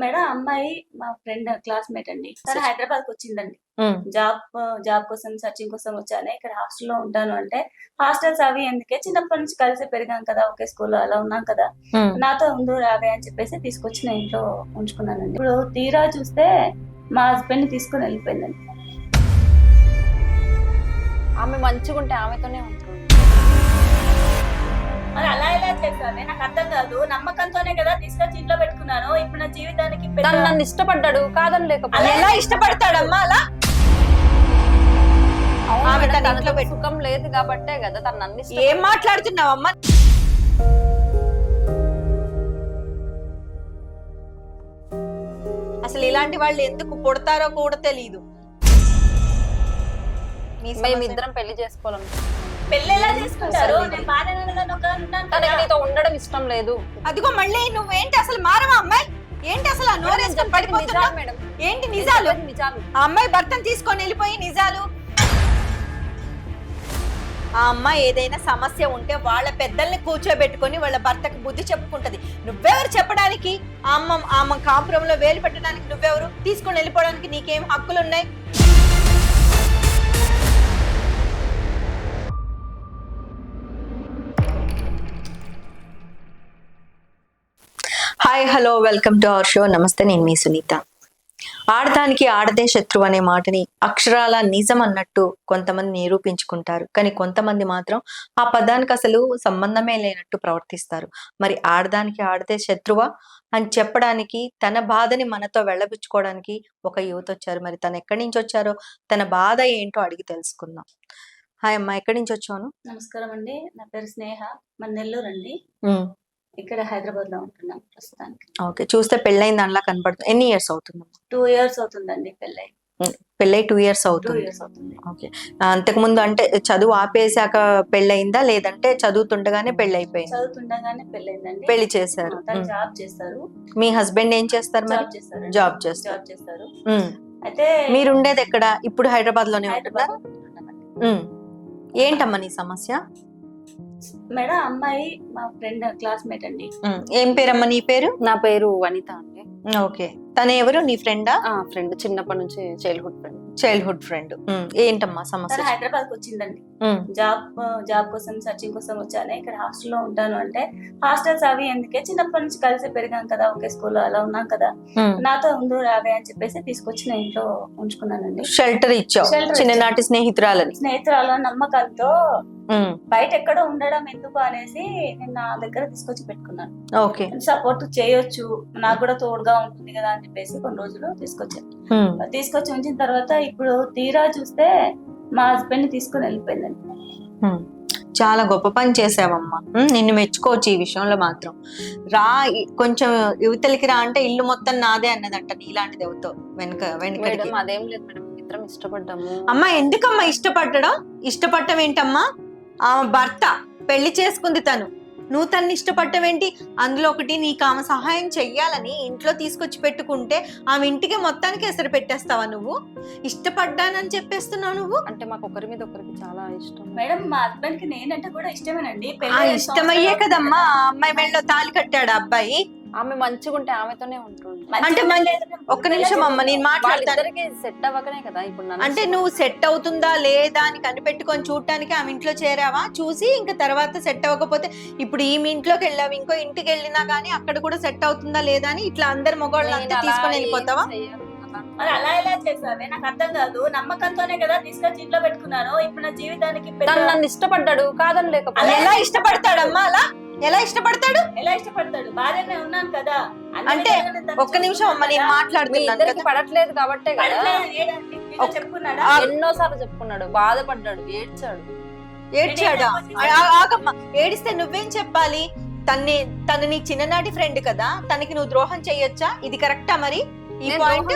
Madam అమ్మాయి మా friend classmate అండి. తను హైదరాబాద్కి వచ్చిందండి. జాబ్ జాబ్ కోసం సర్చింగ్ కోసం వచ్చాను. ఇక్కడ హాస్టల్లో ఉంటాను అంటే హాస్టల్స్ అవి ఎందుకే? చిన్నప్పటి నుంచి కలిసి పెరిగాం కదా ఒకే స్కూల్లో అలా ఉన్నాం కదా. నాతో ఉండు రావే అని చెప్పేసి తీసుకొచ్చి నేను ఇంట్లో ఉంచుకున్నానండి. ఇప్పుడు తీరా చూస్తే మా హస్బెండ్ని తీసుకుని వెళ్ళిపోయిందండి. ఆమె మంచిగా ఉంటే ఆమెతోనే ఉంటుంది? మరి అలా ఎలా చేస్తాను నాకు అర్థం కాదు. నమ్మకంతోనే కదా తీసుకొచ్చి ఇంట్లో పెట్టుకున్నాను. ఇప్పుడు నా జీవితానికి పెద్ద- తను నన్ను ఇష్టపడ్డాడు కాదని లేకపోతే. ఎలా ఇష్టపడతాడమ్మా అలా? అవును ఆమె మేడం, తన తనతో ఇంట్లో పెట్టు- సుఖం లేదు కాబట్టే కదా తను నన్ను ఏం మాట్లాడుతున్నావమ్మా? అసలు ఇలాంటి వాళ్ళు ఎందుకు పుడతారో కూడా తెలియదు నీ సమస్య- మేమిద్దరం పెళ్ళి చేసుకోవాలనుకుంటున్నాం. పెళ్ళి ఎలా చేసుకుంటారు నేను బాగానే ఉన్నాను, ఒక ఉన్నాను తనకి కదా. నీతో ఉండడం ఇష్టం లేదు. అదిగో మళ్ళీ నువ్వేంటి అసలు మారవా అమ్మాయి? ఏంటి అసలు ఆ నోరేసుకొని నిజాలు పడిపోతున్నావు? మేడం. ఏంటి నిజాలు? నిజాలు. ఆ అమ్మాయి భర్తను తీసుకొని వెళ్ళిపోయి నిజాలు? ఆ అమ్మాయి ఏదైనా సమస్య ఉంటే వాళ్ళ పెద్దల్ని కూర్చోబెట్టుకొని వాళ్ళ భర్తకు బుద్ధి చెప్పుకుంటది. నువ్వెవరు చెప్పడానికి? ఆ అమ్మ ఆమె కాపురంలో వేలు పెట్టడానికి నువ్వెవరు? తీసుకొని వెళ్ళిపోవడానికి నీకేం హక్కులు ఉన్నాయి hi hello welcome to our show నమస్తే నేను మీ సునీత. ఆడదానికి ఆడదే శత్రువు అనే మాటని అక్షరాల నిజం అన్నట్టు కొంతమంది నిరూపించుకుంటారు. కానీ కొంతమంది మాత్రం ఆ పదానికి అసలు సంబంధమే లేనట్టు ప్రవర్తిస్తారు. మరి ఆడదానికి ఆడదే శత్రువా అని చెప్పడానికి తన బాధని మనతో వెళ్ళబుచ్చుకోవడానికి ఒక యువత వచ్చారు. మరి తను ఎక్కడి నుంచి వచ్చారో తన బాధ ఏంటో అడిగి తెలుసుకుందాం. హాయ్ అమ్మా ఎక్కడి నుంచి వచ్చాను నమస్కారం అండి. నా పేరు స్నేహ. మన నెల్లూరు అండి ఇక్కడ హైదరాబాద్లో ఉంటున్నాం ప్రస్తుతానికి. ఓకే చూస్తే పెళ్ళైన దానిలా కనపడుతుంది ఎన్ని ఇయర్స్ అవుతుంది? టూ ఇయర్స్ అవుతుందండి పెళ్ళై. పెళ్ళై టూ ఇయర్స్ అవుతుంది. ఓకే. అంతకుముందు అంటే చదువు ఆపేశాక పెళ్ళయిందా? లేదంటే చదువుతుండగానే పెళ్ళి అయిపోయింది చదువుతుండగానే పెళ్ళైందండి. పెళ్ళి చేశారు. జాబ్ చేస్తారు. మీ హస్బెండ్ ఏం చేస్తారు మరి? జాబ్ చేస్తారు. జాబ్ చేస్తారు. అయితే మీరు ఉండేది ఎక్కడ? ఇప్పుడు హైదరాబాద్లోనే ఉంటున్నారు. ఏంటమ్మా నీ సమస్య? మేడం అమ్మాయి మా ఫ్రెండ్ క్లాస్మేట్ అండి. ఏం పేరమ్మా నీ పేరు? నా పేరు వనిత అండి. ఓకే. తను ఎవరు? నీ ఫ్రెండా? ఆ ఫ్రెండ్. చిన్నప్పటి నుంచి చైల్డ్హుడ్ ఫ్రెండ్ చైల్డ్హుడ్ ఫ్రెండ్ ఏంటమ్మా సమస్య? హైదరాబాద్కి వచ్చిందండి. జాబ్ జాబ్ కోసం సర్చింగ్ కోసం వచ్చాను. ఇక్కడ హాస్టల్లో ఉంటాను అంటే హాస్టల్స్ అవి ఎందుకే? చిన్నప్పటి నుంచి కలిసి పెరిగాం కదా ఒకే స్కూల్లో అలా ఉన్నాం కదా. ఉమ్. నాతో ఉండు రావే అని చెప్పేసి తీసుకొచ్చి నేను ఇంట్లో ఉంచుకున్నానండి. షెల్టర్ ఇచ్చావు. చిన్ననాటి స్నేహితురాలని. స్నేహితురాల నమ్మకంతో ఉమ్. బయట ఎక్కడో ఉండడం ఎందుకు అనేసి నేను నా దగ్గర తీసుకొచ్చి పెట్టుకున్నాను. ఓకే. సపోర్ట్ చేయొచ్చు. నాకు కూడా తోడుగా ఉంటుంది కదా అని చెప్పేసి కొన్ని రోజులు తీసుకొచ్చాను. తీసుకొచ్చి ఉంచిన తర్వాత ఇప్పుడు తీరా చూస్తే మా హస్బెండ్ తీసుకుని వెళ్ళిపోయిందండి. చాలా గొప్ప పని చేసావమ్మా. నిన్ను మెచ్చుకోవచ్చు ఈ విషయంలో మాత్రం. రా కొంచెం యువతలకి రా అంటే ఇల్లు మొత్తం నాదే అన్నదంట నీలాంటిది ఎవతో వెనక మేడం అదేం లేదు మేడం. ఇద్దరం ఇష్టపడ్డాము. అమ్మా ఎందుకమ్మా ఇష్టపడడం ఇష్టపడటం ఏంటమ్మా భర్త పెళ్ళి చేసుకుంది తను. నువ్వు తన్ని ఇష్టపడటం ఏంటి? అందులో ఒకటి నీకు ఆమె సహాయం చెయ్యాలని ఇంట్లో తీసుకొచ్చి పెట్టుకుంటే ఆమె ఇంటికి మొత్తానికి ఎసరు పెట్టేస్తావా నువ్వు? ఇష్టపడ్డానని చెప్పేస్తున్నావు నువ్వు? అంటే మాకు ఒకరి మీద ఒకరికి చాలా ఇష్టం. మేడం మా హస్బెండ్కి నేనంటే కూడా ఇష్టమేనండి. ఆ పెళ్ళి ఐదు ఇష్టమయ్యే కదమ్మా ఆ అమ్మాయి మెళ్ళలో తాలి కట్టాడు ఆ అబ్బాయి. ఆమె మంచిగా ఉంటే ఆమెతోనే ఉంటుంది అంటే మళ్ళీ ఒక్క నిమిషం అమ్మ నేను మాట్లాడతాను. సెట్ అవ్వకనే కదా ఇప్పుడు నన్ను అంటే నువ్వు సెట్ అవుతుందా లేదా అని కనిపెట్టుకొని చూడటానికి ఆమె ఇంట్లో చేరావా? చూసి ఇంకా తర్వాత సెట్ అవ్వకపోతే ఇప్పుడు ఈమె ఇంట్లోకి వెళ్ళావు ఇంకో ఇంటికి వెళ్ళినా గానీ అక్కడ కూడా సెట్ అవుతుందా లేదా అని ఇట్లా అందరు మొగోళ్ళు నేను అంతా తీసుకొని వెళ్ళిపోతావా. మరి అలా ఎలా చేసావే? నాకు అర్థం కాదు. నమ్మకంతోనే కదా తీసుకొచ్చి ఇంట్లో పెట్టుకున్నాను. ఇప్పుడు నా జీవితానికి నన్ను ఇష్టపడ్డాడు కాదని లేకపోతే. ఎలా ఇష్టపడతాడమ్మా అలా? ఎలా ఇష్టపడతాడు? ఎలా ఇష్టపడతాడు? బాగానే ఉన్నాను కదా. అంటే ఒక్క నిమిషం అమ్మ నేను మాట్లాడుతున్నాను పడట్లేదు కాబట్టే కదా. చెప్పుకున్నాడా? ఎన్నో సార్లు చెప్పుకున్నాడు బాధపడ్డాడు ఏడ్చాడు. ఏడ్చాడా? ఆ- ఆ- ఆగమ్మా ఏడిస్తే నువ్వేం చెప్పాలి? తన్ని తను నీ చిన్ననాటి ఫ్రెండ్ కదా తనకి నువ్వు ద్రోహం చెయ్యొచ్చా ఇది కరెక్టా మరి? ఈ నేను పాయింట్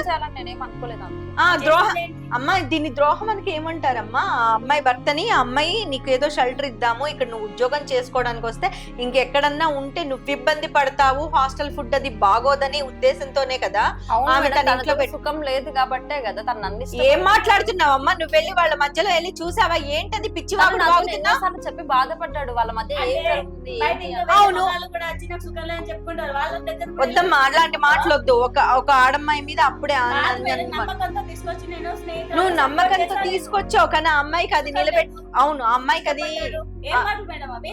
ద్రోహం అమ్మా దీన్ని ద్రోహం మనకి ఏమంటారమ్మా? ఆ అమ్మాయి భర్తని ఆ అమ్మాయి నీకు ఏదో షెల్టర్ ఇద్దాము ఇక్కడ నువ్వు ఉద్యోగం చేసుకోవడానికి వస్తే ఇంకెక్కడన్నా ఉంటే నువ్వు ఇబ్బంది పడతావు హాస్టల్ ఫుడ్ అది బాగోదని ఉద్దేశంతోనే కదా? అవును ఆమె తన ఇంట్లో సుఖం లేదు కాబట్టే కదా తను నన్ను ఏం ఇష్టపడుతుంది. మాట్లాడుతున్నావమ్మా నువ్వు వెళ్ళి వాళ్ళ మధ్యలో వెళ్ళి చూసావా? ఏంటది పిచ్చి ఎన్నోసార్లు చెప్పి బాధపడ్డాడు వాళ్ళ మధ్య అవును. వాళ్ళు వాళ్ళ వద్దమ్మా అలాంటి మాటలు వద్దు. ఒక ఒక ఆడమ్మాయి మీద అప్పుడే తీసుకొచ్చి నేను నువ్వు నమ్మకంతో. తీసుకొచ్చావు కానీ ఆ అమ్మాయికి అది నిలబెట్ అవును ఆ అమ్మాయికి అది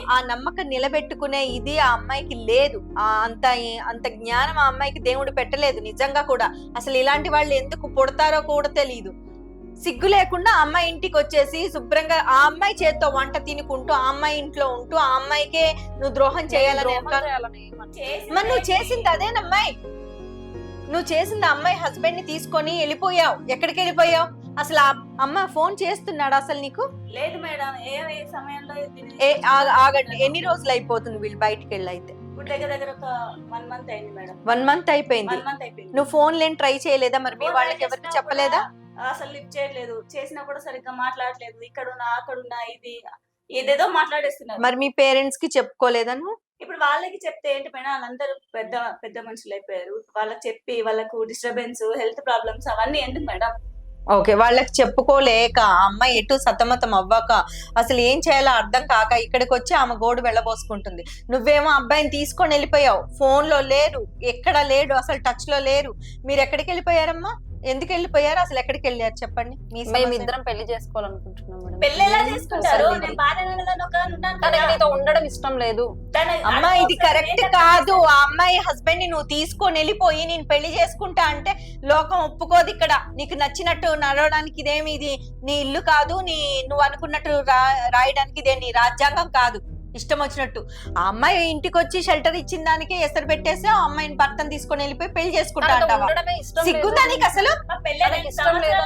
ఆ నమ్మకం నిలబెట్టుకునే ఇది ఆ అమ్మాయికి లేదు. ఆ అంత అంత జ్ఞానం ఆ అమ్మాయికి దేవుడు పెట్టలేదు నిజంగా కూడా. అసలు ఇలాంటి వాళ్ళు ఎందుకు పుడతారో కూడా తెలియదు సిగ్గు లేకుండా అమ్మాయి ఇంటికి వచ్చేసి శుభ్రంగా ఆ అమ్మాయి చేత్తో వంట తినుకుంటూ ఆ అమ్మాయి ఇంట్లో ఉంటూ ఆ అమ్మాయికే నువ్వు ద్రోహం చేయాలని మరి నువ్వు చేసింది అదేనమ్మాయి? నువ్వు చేసింది అమ్మాయి హస్బెండ్ని తీసుకొని వెళ్ళిపోయావు. ఎక్కడికి వెళ్ళిపోయావు? అసలు అమ్మ ఫోన్ చేస్తున్నాడు అసలు నీకు? లేదు మేడం ఏ సమయంలో ఆగండి. ఎన్ని రోజులు అయిపోతుంది వీళ్ళు బయటికి వెళ్ళి అయితే వన్ మంత్ అయిపోయింది. నువ్వు ఫోన్ లేని ట్రై చేయలేదా మరి? మీ వాళ్ళకి ఎవరికి చెప్పలేదా? అసలు లిఫ్ట్ చేయట్లేదు. చేసినా కూడా సరిగ్గా మాట్లాడలేదు ఇక్కడ ఉన్నా అక్కడ ఉన్నా ఇది ఏదేదో మాట్లాడేస్తున్నారు. మరి మీ పేరెంట్స్కి చెప్పుకోలేదా నువ్వు? ఇప్పుడు వాళ్ళకి చెప్తే ఏంటి పైన వాళ్ళందరూ పెద్ద పెద్ద మనుషులు అయిపోయారు. వాళ్ళకి చెప్పి వాళ్ళకు డిస్టర్బెన్స్ హెల్త్ ప్రాబ్లమ్స్ అవన్నీ ఎందుకు మేడం? ఓకే వాళ్ళకి చెప్పుకోలేక అమ్మాయి ఎటు సతమతం అవ్వక అసలు ఏం చేయాలో అర్థం కాక ఇక్కడికి వచ్చి ఆమె గోడు వెళ్ళబోసుకుంటుంది. నువ్వేమో అబ్బాయిని తీసుకొని వెళ్ళిపోయావు. ఫోన్లో లేరు ఎక్కడ లేడు అసలు టచ్లో లేరు. మీరు ఎక్కడికి వెళ్ళిపోయారమ్మా? ఎందుకు వెళ్ళిపోయారు? అసలు ఎక్కడికి వెళ్ళారు? చెప్పండి. మీ సమస్య. మేమిద్దరం పెళ్ళి చేసుకోవాలనుకుంటున్నాం మేడం. పెళ్ళి ఎలా చేసుకుంటారు? నేను ఒక తనకి కదా. నీతో ఉండడం ఇష్టం లేదు. తన- అమ్మా ఇది కరెక్ట్ కాదు. ఆ అమ్మాయి హస్బెండ్ని నువ్వు తీసుకొని వెళ్ళిపోయి నేను పెళ్ళి చేసుకుంటా అంటే లోకం ఒప్పుకోదు ఇక్కడ. నీకు నచ్చినట్టు నడవడానికి ఇదేమి ఇది? నీ ఇల్లు కాదు. నీ నువ్వు అనుకున్నట్టు రా రాయడానికి ఇదే నీ రాజ్యాంగం కాదు. ఇష్టం వచ్చినట్టు ఆ అమ్మాయి ఇంటికి వచ్చి షెల్టర్ ఇచ్చిన దానికే ఎసరు పెట్టేసి ఆ అమ్మాయిని భర్తను తీసుకొని వెళ్ళిపోయి పెళ్ళి చేసుకుంటా తనతో అంటావా? ఉండడమే ఇష్టం సిగ్గుందా. నీకు అసలు? ఇష్టం లేదు.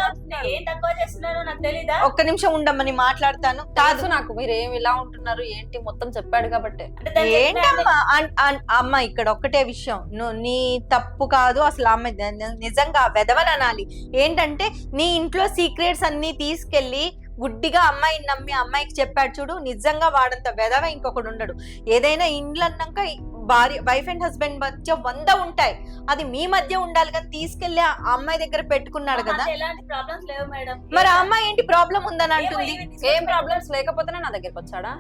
ఏం తక్కువ చేస్తున్నారో నాకు తెలీదా? ఒక్క నిమిషం ఉండమ్మని మాట్లాడతాను. కాదు. నాకు మీరు ఏమి ఇలా ఉంటున్నారు ఏంటి మొత్తం చెప్పాడు కాబట్టి. అంటే తను చెప్పిన ఏంటమ్మా? అన్- అన్- అమ్మ ఇక్కడ ఒక్కటే విషయం. నువ్వు నీ తప్పు కాదు అసలు అమ్మ ని- ని- నిజంగా వెదవని అనాలి ఏంటంటే నీ ఇంట్లో సీక్రెట్స్ అన్ని తీసుకెళ్ళి గుడ్డిగా అమ్మాయిని నమ్మి అమ్మాయికి చెప్పాడు చూడు నిజంగా వాడంత వెదవ ఇంకొకడు ఉండడు. ఏదైనా ఇండ్లు అన్నాక భార్య వైఫ్ అండ్ హస్బెండ్ మధ్య వంద ఉంటాయి. అది మీ మధ్య ఉండాలి కానీ తీసుకెళ్ళి ఆ అమ్మాయి దగ్గర పెట్టుకున్నాడు కదా. ఎలాంటి ప్రాబ్లమ్స్ లేవు మేడం. మరి ఆ అమ్మాయి ఏంటి ప్రాబ్లం ఉందని అంటుంది? ఏం ప్రాబ్లమ్స్ లేకపోతేనే నా దగ్గరికి వచ్చాడా?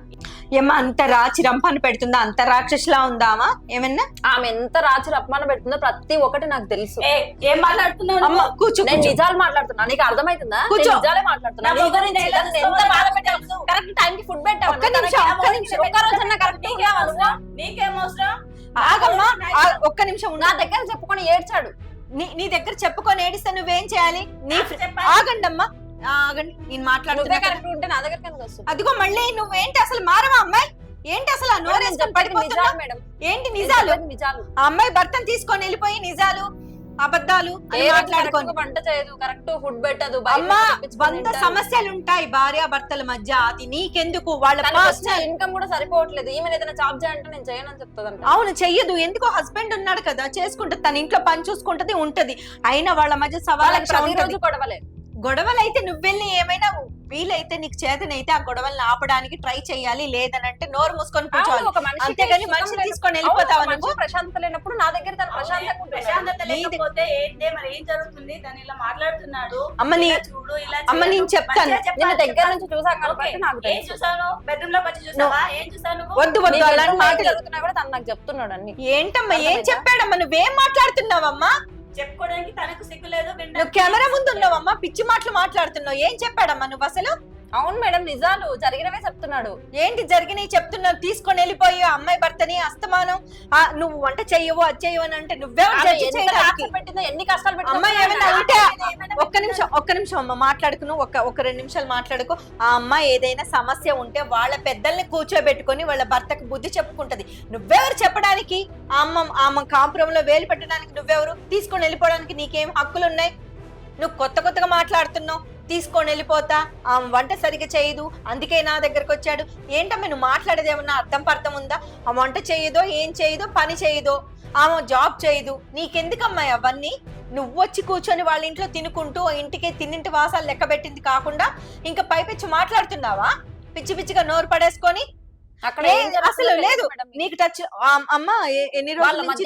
ఏమా అంత రాచి రంపాన్ని పెడుతుందా? అంత రాక్షసులా ఉందామా ఏమన్నా? ఆమె ఎంత రాచి అపమానం పెడుతుందో ప్రతి ఒక్కటి నాకు తెలుసు. ఏ, ఏం మాట్లాడుతున్నావు అమ్మ? కూర్చో నేను. నిజాలు మాట్లాడుతున్నా. నీకు అర్థమవుతుందా నేను కూర్చో. నిజాలే మాట్లాడుతున్నా. నా నీ మొగుడిని గురించి ఎలా నన్ను ఎంత బాధ పెట్టావు కరెక్ట్ టైం కి ఫుడ్ పెట్టావు ఒక్క నిమిషం, ఒక్క నిమిషం. ఒక్క రోజన్నా కరెక్ట్ ఆగమ్మా ఆ, ఒక్క నిమిషం నా దగ్గర చెప్పుకొని ఏడ్చాడు. నీ నీ దగ్గర చెప్పుకొని ఏడిస్తే నువ్వేం చేయాలి? నీ నాకు ఫ్రె- చెప్పాలి. ఆగండి అమ్మా ఆగండి. నేను నువ్వే మాట్లాడుతున్నా. కరెక్ట్ ఉంటే నా వస్తుంది అదిగో మళ్ళీ నువ్వేంటి అసలు మారవా అమ్మాయి? ఏంటి అసలు ఆ నోరేసుకొని చెప్పేది పడిపోతున్నావు నిజాలు మేడం. ఏంటి నిజాలు? నిజాలు. ఆ అమ్మాయి భర్తను తీసుకొని వెళ్ళిపోయి నిజాలు? అబద్ధాలు రోజు గా వంట చేయదు కరెక్ట్ ఫుడ్ పెట్టదు అమ్మా వంద. సమస్యలు ఉంటాయి భార్య భర్తల మధ్య. అది నీకెందుకు? వాళ్ళ పర్సనల్ ఇన్కమ్ కూడా సరిపోవట్లేదు. ఈమె ఏదైనా జాబ్ చేయాలంటే నేను చేయనని చెప్తాదంట. అవును చెయ్యదు. ఎందుకో హస్బెండ్ ఉన్నాడు కదా చేసుకుంటది. తన ఇంట్లో పని చూసుకుంటది ఉంటది. అయినా వాళ్ళ మధ్య సవాళ్ళ గొడవలే. గొడవలు అయితే నువ్వెళ్ళి ఏమైనా వీలైతే నీకు చేతనైతే ఆ గొడవల్ని ఆపడానికి ట్రై చేయాలి లేదనంటే నోరు మూసుకొని కూర్చోవాలి. అంతేగాని లేనప్పుడు- తీసుకొని వెళ్ళిపోతావా మనిషి నువ్వు? ప్రశాంతత లేనప్పుడు నా దగ్గర తన ప్రశాంతంగా. ప్రశాంతత లేకపోతే ఏంటే మరి ఏం జరుగుతుంది? తను ఇలా మాట్లాడుతున్నాడు. అమ్మ నీ ఇలా చూడు ఇలా అమ్మ నేను. చెప్తాను. నేను దగ్గర. నుంచి చూసాను కాబట్టి. నాకు ఏం చూసాను బెడ్రూమ్లో వచ్చి చూసావా? ఏం చూసావు నువ్వు? వద్దు వద్దు అలాంటి మాటలు. జరుగుతున్నా కూడా తను నాకు చెప్తున్నాడు అన్ని. ఏంటమ్మా ఏం? చెప్పాడమ్మా? నువ్వేం మాట్లాడుతున్నావమ్మా? చెప్పుకోవడానికి తనకు సిగ్గు లేదు నువ్వు కెమెరా ముందు ఉన్నావమ్మా పిచ్చి మాటలు మాట్లాడుతున్నావు. ఏం చెప్పాడమ్మా నువ్వు అసలు? అవును మేడం నిజాలు జరిగినవే చెప్తున్నాడు. ఏంటి జరిగినాయి చెప్తున్నావు? తీసుకొని వెళ్ళిపోయి ఆ అమ్మాయి భర్తని అస్తమానం. ఆ, నువ్వు వంట చెయ్యవు అది చెయ్యవు అని అంటే నువ్వెవరు ఆమె జడ్జి ఎంత చేయడానికి. టార్చర్ పెట్టిందో ఎన్ని కష్టాలు పెట్టిందో అమ్మాయి ఏమైనా ఉంటే ఒక్క నిమిషం ఒక్క నిమిషం అమ్మ మాట్లాడుకును. ఒక ఒక రెండు నిమిషాలు మాట్లాడుకో. ఆ అమ్మాయి ఏదైనా సమస్య ఉంటే వాళ్ళ పెద్దల్ని కూర్చోబెట్టుకొని వాళ్ళ భర్తకు బుద్ధి చెప్పుకుంటది. నువ్వెవరు చెప్పడానికి? ఆ అమ్మ ఆమె కాపురంలో వేలు పెట్టడానికి నువ్వెవరు? తీసుకొని వెళ్ళిపోవడానికి నీకేం హక్కులు ఉన్నాయి నువ్వు కొత్త కొత్తగా మాట్లాడుతున్నావు. తీసుకొని వెళ్ళిపోతా. ఆమె వంట సరిగ్గా చేయదు. అందుకే నా దగ్గరకు వచ్చాడు. ఏంటమ్మా నువ్వు మాట్లాడేది ఏమన్నా అర్థం పర్థం ఉందా? ఆ వంట చేయదో ఏం చేయదో పని చేయదో. ఆమె జాబ్ చేయదు. నీకెందుకమ్మా అవన్నీ? నువ్వు వచ్చి కూర్చొని వాళ్ళ ఇంట్లో తినుకుంటూ ఇంటికి తిన్నింటి వాసాలు లెక్క పెట్టింది కాకుండా ఇంకా పైపెచ్చి మాట్లాడుతున్నావా? పిచ్చి పిచ్చిగా నోరు పడేసుకొని? అక్కడ అసలు లేదు. నీకు టచ్ అమ్మ ఎన్ని రోజుల నుంచి?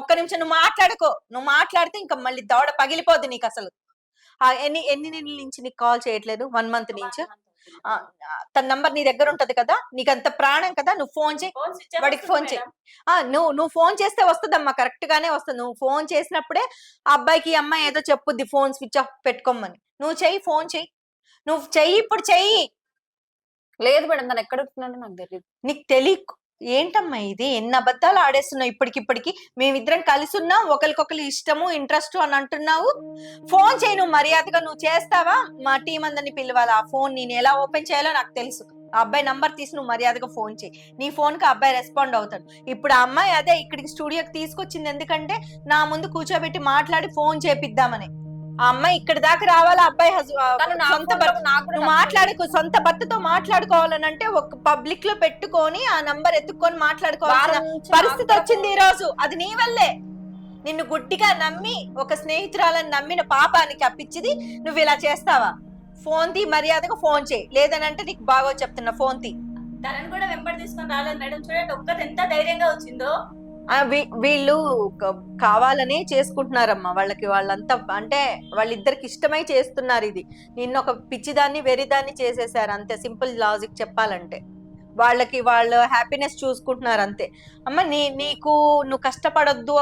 ఒక్క నిమిషం నువ్వు మాట్లాడుకో. నువ్వు మాట్లాడితే ఇంకా మళ్ళీ దవడ పగిలిపోద్ది నీకు అసలు. ఆ, ఎన్ని ఎన్ని నెలల నుంచి నీకు కాల్ చేయట్లేదు? వన్ మంత్ నుంచి? ఆ, తన నంబర్ నీ దగ్గర ఉంటది కదా? నీకు అంత ప్రాణం కదా? నువ్వు ఫోన్ చేయి. ఫోన్ స్విచ్ ఆఫ్ వాడికి వస్తుంది ఫోన్ చేయి. మేడం. ఆ నువ్వు నువ్వు ఫోన్ చేస్తే వస్తుందమ్మా కరెక్ట్ గానే వస్తుంది. నువ్వు ఫోన్ చేసినప్పుడే ఆ అబ్బాయికి ఈ అమ్మాయి ఏదో చెప్పుద్ది ఫోన్ స్విచ్ ఆఫ్ పెట్టుకోమని. నువ్వు చెయ్యి ఫోన్ చెయ్యి. నువ్వు చెయ్యి ఇప్పుడు చెయ్యి. లేదు మేడం తను ఎక్కడ నాకు తెలియదు నీకు తెలియ ఏంటమ్మా ఇది? ఎన్ని అబద్ధాలు ఆడేస్తున్నావు ఇప్పటికిప్పటికి? మేమిద్దరం కలిసి ఉన్నాం ఒకరికొకరు ఇష్టము ఇంట్రెస్ట్ అని అంటున్నావు. ఫోన్ చేయి నువ్వు మర్యాదగా నువ్వు చేస్తావా? మా టీం అందరిని పిలవాలి. ఆ ఫోన్ నేను ఎలా ఓపెన్ చేయాలో నాకు తెలుసు. ఆ అబ్బాయి నంబర్ తీసి నువ్వు మర్యాదగా ఫోన్ చేయి. నీ ఫోన్కి అబ్బాయి రెస్పాండ్ అవుతాడు. ఇప్పుడు ఆ అమ్మాయి అదే ఇక్కడికి స్టూడియోకి తీసుకొచ్చింది ఎందుకంటే నా ముందు కూర్చోబెట్టి మాట్లాడి ఫోన్ చేపిద్దామని. ఆ అమ్మాయి ఇక్కడ దాకా రావాలా? అబ్బాయి సొంత భర్త నువ్వు. మాట్లాడుకో సొంత భర్తతో మాట్లాడుకోవాలని అంటే ఒక పబ్లిక్లో పెట్టుకొని ఆ నంబర్ ఎత్తుకొని మాట్లాడుకోవాల్సిన నుంచి పరిస్థితి వచ్చింది ఈ రోజు. అది నీ వల్లే. నిన్ను గుడ్డిగా నమ్మి ఒక స్నేహితురాలని నమ్మిన పాపానికి అప్పించిది నువ్వు ఇలా చేస్తావా? ఫోన్ తీ మర్యాదగా ఫోన్ చేయి. లేదని అంటే నీకు బాగా చెప్తున్నా ఫోన్ తీ. తనని కూడా వెంబడి తీసుకొని రాలేదు మేడం. చూడండి ఒక్కటి ఎంత ధైర్యంగా వచ్చిందో. వీళ్ళు కావాలనే చేసుకుంటున్నారమ్మా వాళ్ళకి వాళ్ళంతా అంటే వాళ్ళిద్దరికి ఇష్టమై చేస్తున్నారు ఇది. నిన్న ఒక పిచ్చిదాన్ని వెరిదాన్ని చేసేసారు అంతే. సింపుల్ లాజిక్ చెప్పాలంటే. వాళ్ళకి వాళ్ళు హ్యాపీనెస్ చూసుకుంటున్నారు అంతే. అమ్మ నీ నీకు నువ్వు కష్టపడొద్దు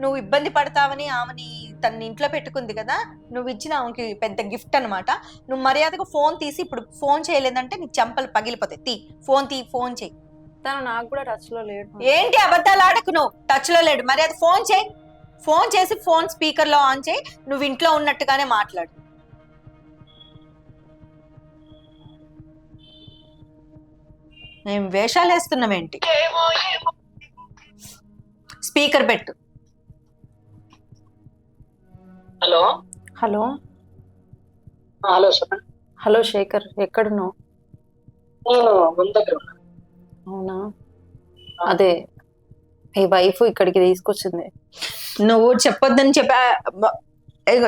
నువ్వు ఇబ్బంది పడతావని ఆమెని తన ఇంట్లో పెట్టుకుంది కదా నువ్వు ఇచ్చిన ఆమెకి పెద్ద గిఫ్ట్ అనమాట నువ్వు మర్యాదగా ఫోన్ తీసి ఇప్పుడు ఫోన్ చేయలేదంటే నీ చెంపలు పగిలిపోతాయి. తీ ఫోన్ తీ ఫోన్ చేయి. తను నాకు కూడా టచ్లో లేడు ఏంటి అబద్ధాలు ఆడకు నువ్వు టచ్లో లేడు. మరి అది ఫోన్ చేయి. ఫోన్ చేసి ఫోన్ స్పీకర్లో ఆన్ చేయి. నువ్వు ఇంట్లో ఉన్నట్టుగానే మాట్లాడు. మేము వేషాలు వేస్తున్నాం ఏంటి స్పీకర్ పెట్టు. హలో? హలో? ఆ, హలో హలో శేఖర్ ఎక్కడున్నావు? నేను దగ్గర ఉన్నా. అవునా? అదే. మీ వైఫ్ ఇక్కడికి తీసుకొచ్చింది. నువ్వు చెప్పొద్దని చెప్పా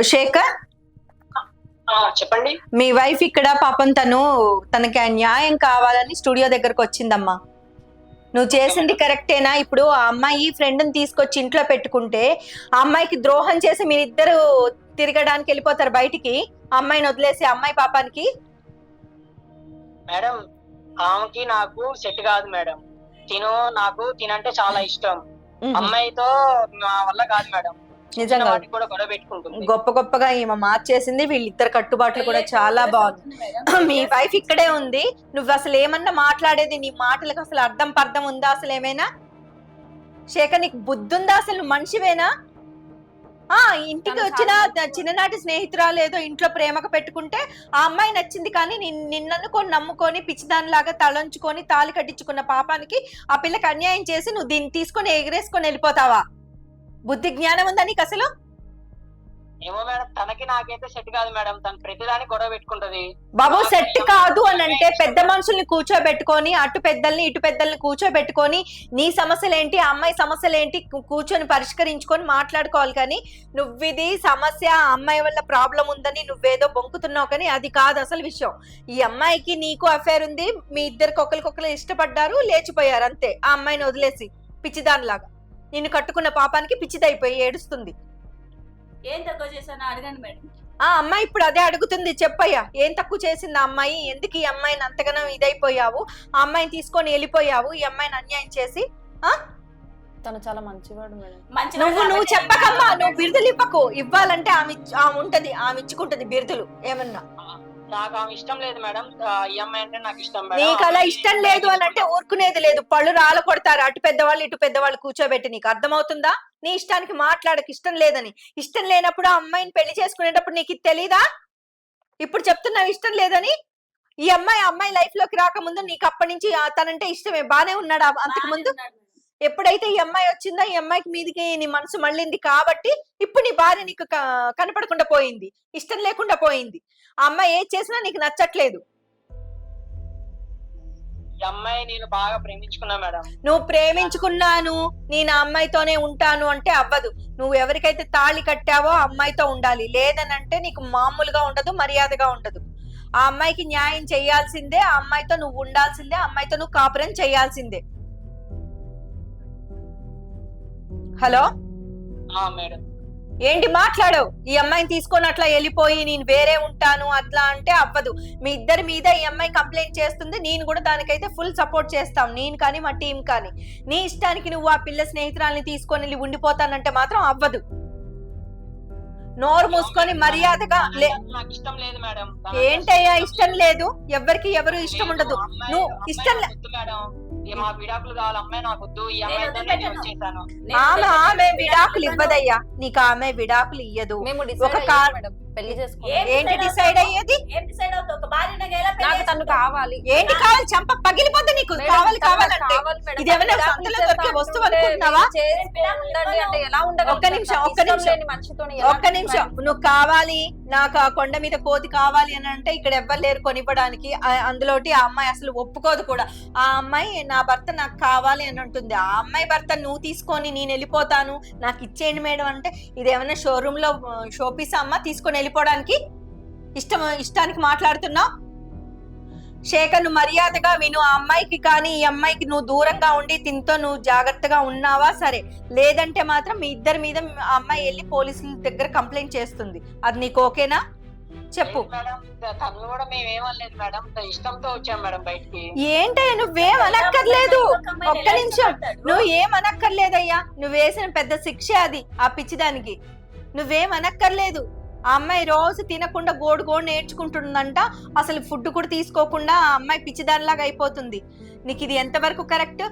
శేఖర్? చెప్పండి. మీ వైఫ్ ఇక్కడ పాపం తను తనకి ఆ న్యాయం కావాలని స్టూడియో దగ్గరకు వచ్చిందమ్మా. నువ్వు చేసింది కరెక్టేనా ఇప్పుడు ఆ అమ్మాయి ఫ్రెండ్ని తీసుకొచ్చి ఇంట్లో పెట్టుకుంటే ఆ అమ్మాయికి ద్రోహం చేసి మీరిద్దరు తిరగడానికి వెళ్ళిపోతారు బయటికి అమ్మాయిని వదిలేసి అమ్మాయి పాపానికి? మేడం ఆమెకి నాకు సెట్ కాదు మేడం. తిను నాకు తినంటే చాలా ఇష్టం. అమ్మాయితో మా వల్ల కాదు మేడం. నిజంగా. గొప్ప గొప్పగా ఈమె మార్చేసింది వీళ్ళిద్దరు కట్టుబాట్లు కూడా చాలా బాగుంది మీ వైఫ్ ఇక్కడే ఉంది. నువ్వు అసలు ఏమన్నా మాట్లాడేది నీ మాటలకు అసలు అర్థం పర్థం ఉందా అసలు ఏమైనా? శేఖర్ నీకు బుద్ధి ఉందా అసలు? మనిషివేనా? ఆ ఇంటికి వచ్చిన చిన్ననాటి స్నేహితురాలు ఏదో ఇంట్లో ప్రేమగా పెట్టుకుంటే ఆ అమ్మాయి నచ్చింది కానీ నిన్- నిన్ననుకొని నమ్ముకొని పిచ్చిదానిలాగా తలంచుకొని తాళి కట్టించుకున్న పాపానికి ఆ పిల్లకి అన్యాయం చేసి నువ్వు దీన్ని తీసుకొని ఎగిరేసుకొని వెళ్ళిపోతావా? బుద్ధి జ్ఞానం ఉందా నీకు అసలు? ఏమో మేడం తనకి నాకైతే సెట్ కాదు మేడం. తను ప్రతిదానికి గొడవ పెట్టుకుంటది. బాబు సెట్ కాదు అని అంటే పెద్ద మనుషుల్ని కూర్చోబెట్టుకొని అటు పెద్దల్ని ఇటు పెద్దల్ని కూర్చోబెట్టుకొని నీ సమస్యలు ఏంటి ఆ అమ్మాయి సమస్యలు ఏంటి కూ- కూర్చొని పరిష్కరించుకొని మాట్లాడుకోవాలి కానీ నువ్విది సమస్య ఆ అమ్మాయి వల్ల ప్రాబ్లం ఉందని నువ్వేదో బొంకుతున్నావు కానీ అది కాదు అసలు విషయం. ఈ అమ్మాయికి నీకు అఫేర్ ఉంది మీ ఇద్దరికి ఒకరికొకరు ఇష్టపడ్డారు లేచిపోయారు అంతే. ఆ అమ్మాయిని వదిలేసి పిచ్చిదానిలాగా. నిన్ను కట్టుకున్న పాపానికి పిచ్చిదైపోయి ఏడుస్తుంది. ఏం తక్కువ చేశానో అడగండి మేడం. ఆ అమ్మాయి ఇప్పుడు అదే అడుగుతుంది చెప్పయ్యా. ఏం తక్కువ చేసింది ఆ అమ్మాయి? ఎందుకు ఈ అమ్మాయిని అంతగానో ఇదైపోయావు? ఆ అమ్మాయిని తీసుకొని వెళ్ళిపోయావు ఈ అమ్మాయిని అన్యాయం చేసి? తను చాలా మంచివాడు మేడం. మంచి నువ్వు నువ్వు చెప్పకమ్మా నువ్వు బిరుదులు ఇవ్వకు. ఇవ్వాలంటే ఆమె ఆమె ఉంటది ఆమె ఇచ్చుకుంటది బిరుదులు. ఏమన్నా? నాకు ఆమె ఇష్టం లేదు మేడం. ఈ అమ్మాయి అంటే నాకు ఇష్టం మేడం. నీకు అలా ఇష్టం లేదు అని అంటే ఊరుకునేది లేదు. పళ్ళు రాళ్ళ కొడతారు. అటు పెద్దవాళ్ళు ఇటు పెద్దవాళ్ళు కూర్చోబెట్టి నీకు అర్థమవుతుందా? నీ ఇష్టానికి మాట్లాడక ఇష్టం లేదని. ఇష్టం లేనప్పుడు ఆ అమ్మాయిని పెళ్ళి చేసుకునేటప్పుడు నీకు తెలీదా? ఇప్పుడు చెప్తున్నావు ఇష్టం లేదని. ఈ అమ్మాయి అమ్మాయి లైఫ్లోకి రాకముందు నీకు అప్పటి నుంచి తనంటే ఇష్టమే. బానే ఉన్నాడు అంతకు ముందు. ఎప్పుడైతే ఈ అమ్మాయి వచ్చిందో ఈ అమ్మాయికి మీదికి నీ మనసు మళ్ళింది కాబట్టి ఇప్పుడు నీ భార్య నీకు కనపడకుండా పోయింది. ఇష్టం లేకుండా పోయింది. ఆ అమ్మాయి ఏది చేసినా నీకు నచ్చట్లేదు. ఈ అమ్మాయి నేను బాగా ప్రేమించుకున్నా మేడం. నువ్వు ప్రేమించుకున్నాను నేను ఆ అమ్మాయితోనే ఉంటాను అంటే అవ్వదు. నువ్వు ఎవరికైతే తాళి కట్టావో ఆ అమ్మాయితో ఉండాలి. లేదనంటే నీకు మామూలుగా ఉండదు మర్యాదగా ఉండదు. ఆ అమ్మాయికి న్యాయం చేయాల్సిందే ఆ అమ్మాయితో నువ్వు ఉండాల్సిందే ఆ అమ్మాయితో నువ్వు కాపురం చేయాల్సిందే. హలో? ఆ మేడం. ఏంటి మాట్లాడవు? ఈ అమ్మాయిని తీసుకొని అట్లా వెళ్ళిపోయి నేను వేరే ఉంటాను అట్లా అంటే అవ్వదు. మీ ఇద్దరి మీద ఈ అమ్మాయి కంప్లైంట్ చేస్తుంది నేను కూడా దానికైతే ఫుల్ సపోర్ట్ చేస్తాం. నేను కానీ మా టీం కానీ. నీ ఇష్టానికి నువ్వు ఆ పిల్ల స్నేహితురాల్ని తీసుకొని వెళ్ళి ఉండిపోతానంటే మాత్రం అవ్వదు. నోరు మూసుకొని మర్యాదగా లే నాకు ఇష్టం లేదు మేడం. ఏంటయ్యా ఇష్టం లేదు. ఎవరికి ఎవరు ఇష్టం ఉండదు. లేదు, నువ్వు ఇష్టం లే- నాకు వద్దు మేడం. ఈ మా విడాకులు కావాలి అమ్మాయి నాకు వద్దు ఈ అమ్మాయితో నేను. వచ్చేసాను ఆమె ఆమె. విడాకులు ఇవ్వదయ్యా నీకు ఆమె విడాకులు ఇయ్యదు మేము ఒక డిసైడ్ కా- మేడం పెళ్ళి ఏంటి డిసైడ్? అయ్యేది? ఏం డిసైడ్ అవుతావు? ఒక ఎలా పెళ్ళి నాకు తను చేసుకుంటావు? కావాలి. ఏంటి కావాలి? చంప పగిలిపోద్ది నీకు మేడం, కావాలి తను కావాలంటే. కావాలి మేడం. ఇది ఏమైనా సంతలో దొరికే వస్తువు అనుకుంటున్నావా? ఉండండి అంటే ఎలా? ఒక్క నిమిషం, ఒక్క ఇష్టం నిమిషం. లేని మనిషితోని ఎలా ఒక్క నిమిషం. నువ్వు కావాలి నాకు ఆ కొండ మీద కోతి కావాలి అని అంటే ఇక్కడ ఎవ్వరు లేరు కొనివ్వడానికి. ఆ- అందులోటి ఆ అమ్మాయి అసలు ఒప్పుకోదు కూడా. ఆ అమ్మాయి నా భర్త నాకు కావాలి అని అంటుంది. ఆ అమ్మాయి భర్త నువ్వు తీసుకొని నేను వెళ్ళిపోతాను నాకు ఇచ్చేయండి మేడం అంటే ఇది ఏమైనా షోరూమ్లో షోపీస్ అమ్మ తీసుకొని వెళ్ళిపోవడానికి ఇష్టం ఇష్టానికి మాట్లాడుతున్నావు శేఖర్ నువ్వు మర్యాదగా విను. ఆ అమ్మాయికి కానీ ఈ అమ్మాయికి నువ్వు దూరంగా ఉండి తింతో నువ్వు జాగ్రత్తగా ఉన్నావా? సరే. లేదంటే మాత్రం మీ ఇద్దరి మీద ఆ అమ్మాయి వెళ్ళి పోలీసుల దగ్గర కంప్లైంట్ చేస్తుంది. అది నీకు ఓకేనా? చెప్పు. లేదు మేడం కూడా మేమేమనలేదు మేడం. ఇష్టంతో వచ్చాం మేం బయటికి. ఏంటయ్యా నువ్వేం అనక్కర్లేదు ఒక్క నిమిషం? నువ్వు ఏం అనక్కర్లేదయ్యా నువ్వు వేసిన పెద్ద శిక్ష అది ఆ పిచ్చిదానికి. నువ్వేం అనక్కర్లేదు ఆ అమ్మాయి రోజు తినకుండా గోడు గోడు నేర్చుకుంటుందంట. అసలు ఫుడ్ కూడా తీసుకోకుండా ఆ అమ్మాయి పిచ్చిదానిలాగా అయిపోతుంది. నీకు ఇది ఎంతవరకు కరెక్ట్?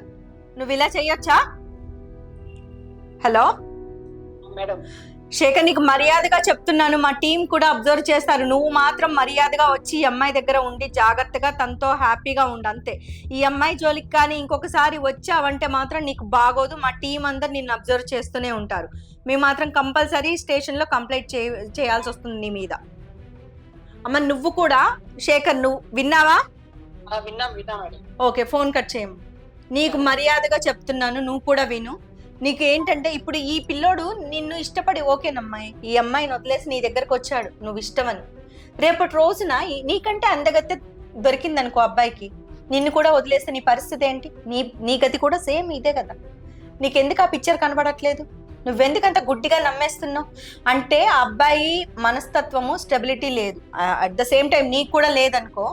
నువ్వు ఇలా చెయ్యొచ్చా హలో? మేడం. శేఖర్ నీకు మర్యాదగా చెప్తున్నాను. మా టీం కూడా అబ్జర్వ్ చేస్తారు. నువ్వు మాత్రం మర్యాదగా వచ్చి ఈ అమ్మాయి దగ్గర ఉండి జాగ్రత్తగా తనతో హ్యాపీగా ఉండు అంతే. ఈ అమ్మాయి జోలికి కానీ ఇంకొకసారి వచ్చావంటే మాత్రం నీకు బాగోదు. మా టీం అందరు నిన్ను అబ్జర్వ్ చేస్తూనే ఉంటారు. మేము మాత్రం కంపల్సరీ స్టేషన్లో కంప్లైంట్ చే చేయాల్సి వస్తుంది నీ మీద. అమ్మ నువ్వు కూడా శేఖర్ నువ్వు విన్నావా? విన్నాం విన్నాం ఓకే ఫోన్ కట్ చేయము నీకు మర్యాదగా చెప్తున్నాను నువ్వు కూడా విను. నీకు ఏంటంటే ఇప్పుడు ఈ పిల్లోడు నిన్ను ఇష్టపడి ఓకేనమ్మాయి ఈ అమ్మాయిని వదిలేసి నీ దగ్గరకు వచ్చాడు నువ్వు ఇష్టమని. రేపటి రోజున నీకంటే అందగత్తె దొరికిందనుకో అబ్బాయికి. నిన్ను కూడా వదిలేస్తే నీ పరిస్థితి ఏంటి? నీ నీ గతి కూడా సేమ్ ఇదే కదా. నీకెందుకు ఆ పిక్చర్ కనబడట్లేదు? నువ్వెందుకంత గుడ్డిగా నమ్మేస్తున్నావు? అంటే ఆ అబ్బాయి మనస్తత్వము స్టెబిలిటీ లేదు. అట్ ద సేమ్ టైం నీకు కూడా లేదనుకో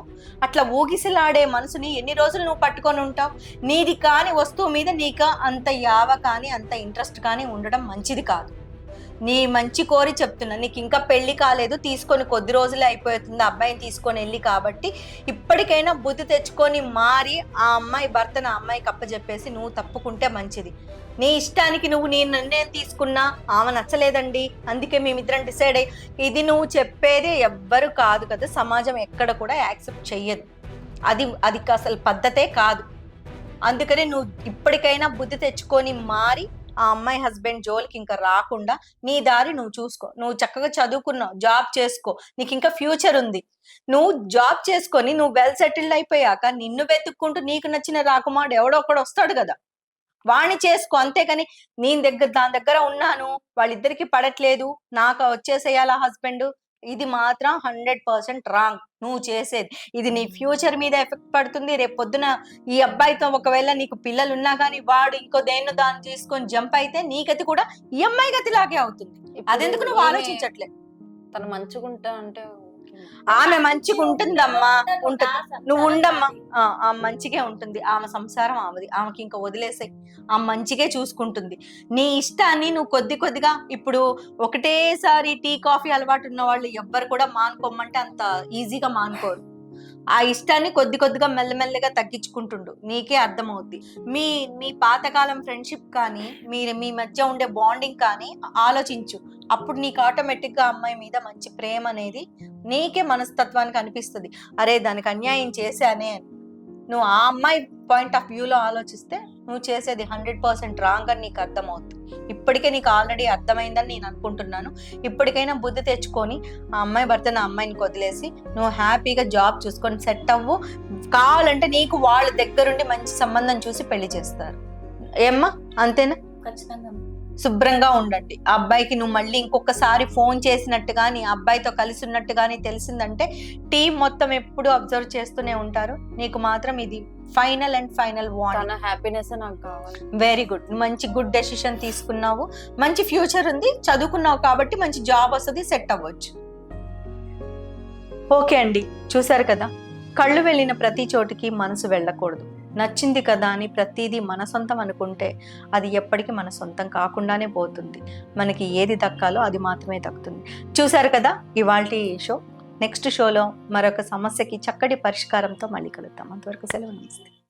అట్లా ఊగిసలాడే మనసుని ఎన్ని రోజులు నువ్వు పట్టుకొని ఉంటావు? నీది కాని వస్తువు మీద నీకు అంత యావ కానీ అంత ఇంట్రెస్ట్ కానీ ఉండడం మంచిది కాదు. నీ మంచి కోరి చెప్తున్నా. నీకు ఇంకా పెళ్ళి కాలేదు తీసుకొని కొద్ది రోజులే అయిపోతుంది ఆ అబ్బాయిని తీసుకొని వెళ్ళి కాబట్టి ఇప్పటికైనా బుద్ధి తెచ్చుకొని మారి ఆ అమ్మాయి భర్తను ఆ అమ్మాయికి అప్పచెప్పేసి నువ్వు తప్పుకుంటే మంచిది. నీ ఇష్టానికి నువ్వు నీ నిర్ణయం తీసుకున్నా ఆమె నచ్చలేదండి. అందుకే మేమిద్దరం డిసైడ్ అయ్యి ఇది నువ్వు చెప్పేది ఎవ్వరు కాదు కదా సమాజం ఎక్కడ కూడా యాక్సెప్ట్ చెయ్యదు. అది అది అసలు పద్ధతే కాదు. అందుకని నువ్వు ఇప్పటికైనా బుద్ధి తెచ్చుకొని మారి ఆ అమ్మాయి హస్బెండ్ జోలికి ఇంకా రాకుండా నీ దారి నువ్వు చూసుకో. నువ్వు చక్కగా చదువుకున్నావు జాబ్ చేసుకో. నీకు ఇంకా ఫ్యూచర్ ఉంది. నువ్వు జాబ్ చేసుకొని నువ్వు వెల్ సెటిల్డ్ అయిపోయాక నిన్ను వెతుక్కుంటూ నీకు నచ్చిన రాకుమాడు ఎవడో ఒకడు వస్తాడు కదా. వాణ్ణి చేసుకో. అంతేకాని నేను దగ్గర దాని దగ్గర ఉన్నాను. వాళ్ళిద్దరికి పడట్లేదు. నాకు వచ్చేసేయాలా హస్బెండ్ ఇది మాత్రం హండ్రెడ్ పర్సెంట్ రాంగ్. నువ్వు చేసేది. ఇది నీ ఫ్యూచర్ మీద ఎఫెక్ట్ పడుతుంది. రేపు పొద్దున ఈ అబ్బాయితో ఒకవేళ నీకు పిల్లలు ఉన్నా కానీ వాడు ఇంకో దేన్నో దాన్ని తీసుకొని జంప్ అయితే నీ గతి కూడా ఈ అమ్మాయి గతి లాగే అవుతుంది. అదెందుకు నువ్వు ఆలోచించట్లే? తను మంచిగుంటా అంటే. ఆమె మంచిగా ఉంటుందమ్మా. నువ్వు ఉంటుంది నువ్వు ఉండమ్మా. ఆమె మంచిగా ఉంటుంది. ఆమె సంసారం ఆమెది. ఆమెకి ఇంకా వదిలేసాయి. ఆమె మంచిగా చూసుకుంటుంది. నీ ఇష్టాన్ని నువ్వు కొద్ది కొద్దిగా ఇప్పుడు ఒకటేసారి టీ కాఫీ అలవాటు ఉన్న వాళ్ళు ఎవ్వరు కూడా మానుకోమంటే అంత ఈజీగా మానుకోరు. ఆ ఇష్టాన్ని కొద్ది కొద్దిగా మెల్లమెల్లగా తగ్గించుకుంటుండు. నీకే అర్థమవుద్ది. మీ మీ పాతకాలం ఫ్రెండ్షిప్ కానీ మీరు మీ మధ్య ఉండే బాండింగ్ కానీ ఆలోచించు. అప్పుడు నీకు ఆటోమేటిక్గా అమ్మాయి మీద మంచి ప్రేమ అనేది నీకే మనస్తత్వానికి అనిపిస్తుంది. అరే దానికి అన్యాయం చేశానే అని. నువ్వు ఆ అమ్మాయి పాయింట్ ఆఫ్ వ్యూలో ఆలోచిస్తే నువ్వు చేసేది హండ్రెడ్ పర్సెంట్ రాంగ్ అని నీకు అర్థమవుతుంది. ఇప్పటికే నీకు ఆల్రెడీ అర్థమైందని నేను అనుకుంటున్నాను. ఇప్పటికైనా బుద్ధి తెచ్చుకొని ఆ అమ్మాయి భర్త నా అమ్మాయిని వదిలేసి నువ్వు హ్యాపీగా జాబ్ చూసుకొని సెట్ అవ్వు. కావాలంటే నీకు వాళ్ళ దగ్గరుండి మంచి సంబంధం చూసి పెళ్ళి చేస్తారు. ఏమ్మా? అంతేనా? ఖచ్చితంగా శుభ్రంగా ఉండండి. ఆ అబ్బాయికి నువ్వు మళ్ళీ ఇంకొకసారి ఫోన్ చేసినట్టు కానీ అబ్బాయితో కలిసి ఉన్నట్టు కానీ తెలిసిందంటే టీం మొత్తం ఎప్పుడు అబ్జర్వ్ చేస్తూనే ఉంటారు. నీకు మాత్రం ఇది ఫైనల్ అండ్ ఫైనల్ తన హ్యాపీనెస్ నాకు కావాలి. Very good. మంచి గుడ్ డెసిషన్ తీసుకున్నావు. మంచి ఫ్యూచర్ ఉంది. చదువుకున్నావు కాబట్టి మంచి జాబ్ వస్తుంది సెట్ అవ్వచ్చు. ఓకే అండి. చూసారు కదా? కళ్ళు వెళ్ళిన ప్రతి చోటికి మనసు వెళ్ళకూడదు. నచ్చింది కదా అని ప్రతిదీ మన సొంతం అనుకుంటే అది ఎప్పటికీ మన సొంతం కాకుండానే పోతుంది. మనకి ఏది దక్కాలో అది మాత్రమే దక్కుతుంది. చూశారు కదా ఇవాళ షో. నెక్స్ట్ షోలో మరొక సమస్యకి చక్కటి పరిష్కారంతో మళ్ళీ కలుద్దాం. అంతవరకు సెలవు నమస్తే.